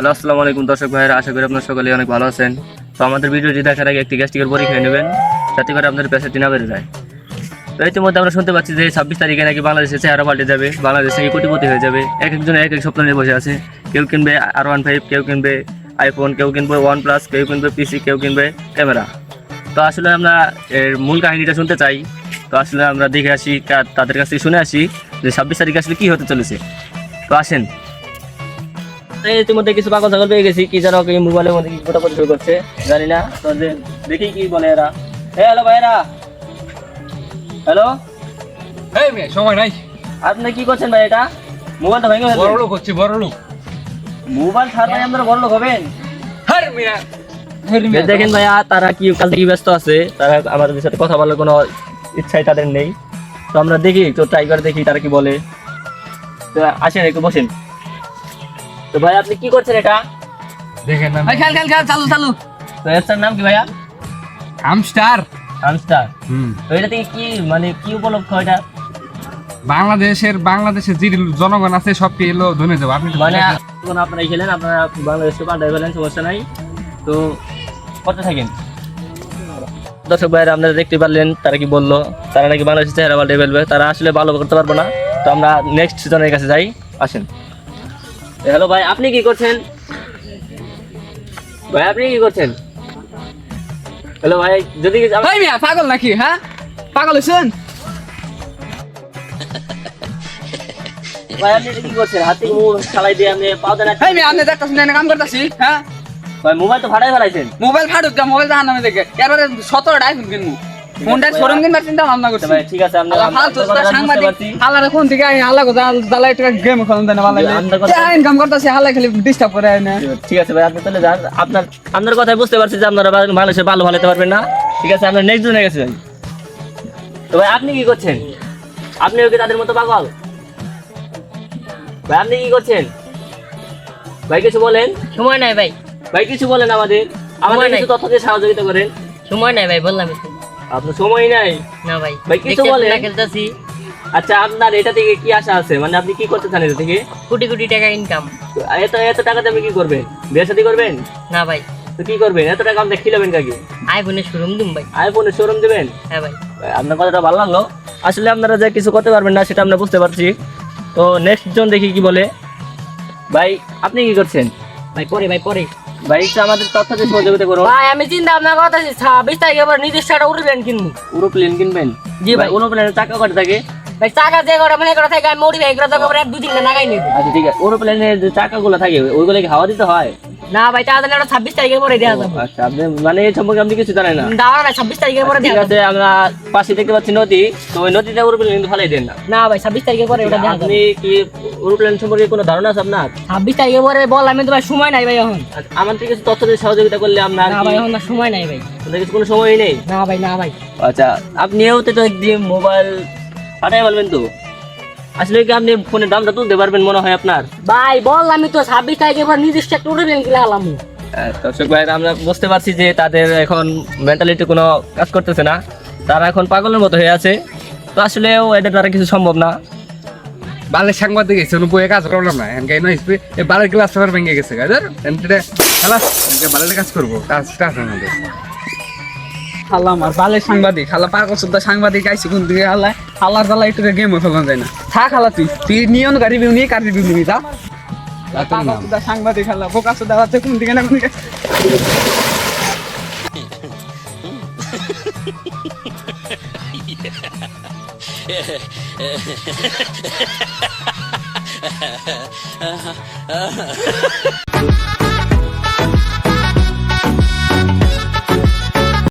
Hello, আসসালামু আলাইকুম দর্শক ভাইয়েরা, আশা করি আপনার সকলে অনেক ভালো আছেন। তো আমাদের ভিডিওটি দেখার আগে একটি গ্যাস্ট্রিকের পরীক্ষা নেবেন, যাতে করে আপনাদের প্যাসেটি না বেড়ে যায়। তো ইতিমধ্যে আমরা শুনতে পাচ্ছি যে ছাব্বিশ তারিখে নাকি বাংলাদেশে চেহারা পাল্টে যাবে, বাংলাদেশ নাকি কোটিপতি হয়ে যাবে? এক একজন এক এক স্বপ্ন নিয়ে বসে আছে। কেউ কিনবে আর ওয়ান ফাইভ কেউ কিনবে আইফোন কেউ কিনবে ওয়ান প্লাস কেউ কিনবে পিসি কেউ কিনবে ক্যামেরা তো আসলে আমরা এর মূল কাহিনীটা শুনতে চাই। তো আসলে আমরা দেখে আসি তাদের কাছ থেকে শুনে আসি যে ছাব্বিশ তারিখে আসলে কি হতে চলেছে। তো আসেন এই ইতিমধ্যে কিছু পাগল ছাগল পেয়ে গেছি কি যেন কি মোবাইলের মধ্যে কি গোটা শুরু করছে জানি না। তো যে- দেখি কি বলে এরা। হে হ্যালো ভাইরা হ্যালো এই মেয়ে সময় নাই। আপনি কি করছেন ভাই এটা? মোবাইলটা ভেঙে বড় লোক হচ্ছে বড় লোক মোবাইল ছাড়াই আপনারা বড় লোক হবেন। হার মিয়া। দেখেন ভাইয়া তারা কি কাল থেকে ব্যস্ত আছে তারা আমাদের সাথে কথা বলার কোনো ইচ্ছাই তাদের নেই। তো আমরা দেখি একটু ট্রাই করে দেখি তারা কি বলে। তো আসেন একটু বসেন। তো ভাই আপনি কি করছেন এটা? দেখেন না খেল খেল খেল চালু চালু। তো এর নাম কি ভাইয়া? হামস্টার। হামস্টার। হুম। তো এটা থেকে কি মানে কি উপলক্ষ এটা? বাংলাদেশের বাংলাদেশের যে জনগণ আছে সবকে এলো ধনে যাব আপনি মানে। যখন আপনারা খেলেন আপনারা বাংলাদেশকে পাল্টাই ফেলেন সমস্যা নাই। তো করতে থাকেন। দর্শক ভাইরা আপনারা দেখতে পারলেন তারা কি বলল? তারা নাকি বাংলাদেশের চেহারা পাল্টে ফেলবে। তারা আসলে ভালো করতে পারব না। তো আমরা নেক্সট সিজনের কাছে যাই। আসেন। হ্যালো ভাই আপনি কি করছেন? ভাই আপনি কি করছেন? হ্যালো ভাই যদি ভাই মিয়া পাগল নাকি হ্যাঁ? পাগল হইছেন ভাই আপনি কি করছেন? হাতে মুখ চালাই দিয়ে আপনি দেন ভাই মিয়া আপনি দেখতেছেন না কাম করতেছি হ্যাঁ? ভাই মোবাইল তো ভাড়াই ফেলাইছেন। মোবাইল ফাটুক মোবাইল জাহান নামে দেখে। এবারে সতেরোটা আইফোন কিনবো। ফোনটা শোরুম কিনবার চিন্তা ভাবনা করছি। ভাই ঠিক আছে আমরা সাংবাদিক। আল্লাহ কোন থেকে আই আল্লাহ গো জালা একটা গেম খেলুন দেন ভালো ইনকাম করতেছি আল্লাহ খালি ডিস্টার্ব করে না। ঠিক আছে ভাই আপনি চলে যান। আপনার আপনার কথাই বুঝতে পারছি যে আপনারা বাংলাদেশে ভালো ভালো পারবেন না। ঠিক আছে আমরা নেক্সট জনে গেছি ভাই। তো ভাই আপনি কি করছেন? আপনি ওকে তাদের মতো পাগল? ভাই আপনি কি করছেন? ভাই কিছু বলেন? সময় নাই ভাই। ভাই কিছু বলেন আমাদের। আমাদের সময় নাই। কিছু তথ্য দিয়ে সহযোগিতা করেন। সময় নাই ভাই বললাম। আপনার সময় নাই? না ভাই ভাই, কিছু বলেন। না খেলতেছি। আচ্ছা আপনার এটা থেকে কি আশা আছে? মানে আপনি কি করতে চান এটা থেকে? কোটি কোটি টাকা ইনকাম এত এত টাকাতে আপনি কি করবেন? বিয়ে শাদী করবেন? না ভাই। তো কি করবেন? এত টাকা আপনি খিলাবেন কাকে? আইফোনের শোরুম দিম ভাই। আইফোনের শোরুম দেবেন? হ্যাঁ ভাই। আপনার কথাটা ভালো লাগল। আসলে আপনারা যে কিছু করতে পারবেন না সেটা আমরা বুঝতে পারছি। তো নেক্সট জন দেখি কি বলে। ভাই আপনি কি করছেন? ভাই পরে ভাই পরে। ভাই একটু আমাদের তথ্য দিয়ে সহযোগিতা করুন ভাই আমি চিন্তা ভাবনা করতেছি ছাব্বিশ তারিখে আবার নিজস্ব একটা কিনবো। কিনবেন? জি ভাই। কটা থাকে? ভাই চাকা যে করে মানে করে থাকে আমি মোটি ভাই করে দরকার পড়ে এক দুই দিন লাগাই আচ্ছা ঠিক আছে। পুরো যে চাকাগুলো থাকে ওইগুলো কি হাওয়া দিতে হয়? না ভাই টাকা দিলে ছাব্বিশ তারিখের পরে দেওয়া যাবে। আচ্ছা আপনি মানে এই সম্পর্কে আপনি কিছু জানেন না? দাঁড়া না ছাব্বিশ তারিখের পরে ঠিক আছে আমরা পাশে দেখতে পাচ্ছি নদী তো ওই নদীতে উরুপ্লেন কিন্তু ফালাই দেন না। না ভাই ছাব্বিশ তারিখের পরে ওটা দেওয়া আপনি কি উরুপ্লেন সম্পর্কে কোনো ধারণা আছে আপনার? ছাব্বিশ তারিখের পরে বল আমি তো ভাই সময় নাই ভাই এখন। আচ্ছা, আমার থেকে কিছু তথ্য দিয়ে সহযোগিতা করলে আপনার না ভাই এখন সময় নাই ভাই। কিছু কোনো সময় নেই। না ভাই না ভাই। আচ্ছা আপনিও তো একদিন মোবাইল ফাটাই বলবেন তো? আসলে কি আপনি ফোনের দামটা তুলতে পারবেন মনে হয় আপনার? ভাই বল আমি তো ছাব্বিশ তারিখের এবার নিজস্ব একটা উঠবেন কিনা আলাম দর্শক ভাই আমরা বুঝতে পারছি যে তাদের এখন মেন্টালিটি কোনো কাজ করতেছে না। তারা এখন পাগলের মতো হয়ে আছে। তো আসলেও এটা দ্বারা কিছু সম্ভব না। বালের সাংবাদিক গেছে বইয়ে কাজ করলাম না। এনকে নয় বালের গ্লাস পেপার ভেঙে গেছে গাজার খালাস এনকে বালের কাজ করব কাজ কাজ আমাদের। খালা আমার বালে সাংবাদিক খালা পাগল সুদ্ধা সাংবাদিক আইসি কোন দিকে আল্লাহ? আল্লাহর জ্বালা একটু গেম ফেলানো যায় না। থাক খালা তুই। তুই নিয়ন গাড়ি বিউ নিয়ে কার রিভিউ নিবি যা। সাংবাদিক খালা বোকা সুদ্ধা আছে কোন দিকে না কোন দিকে।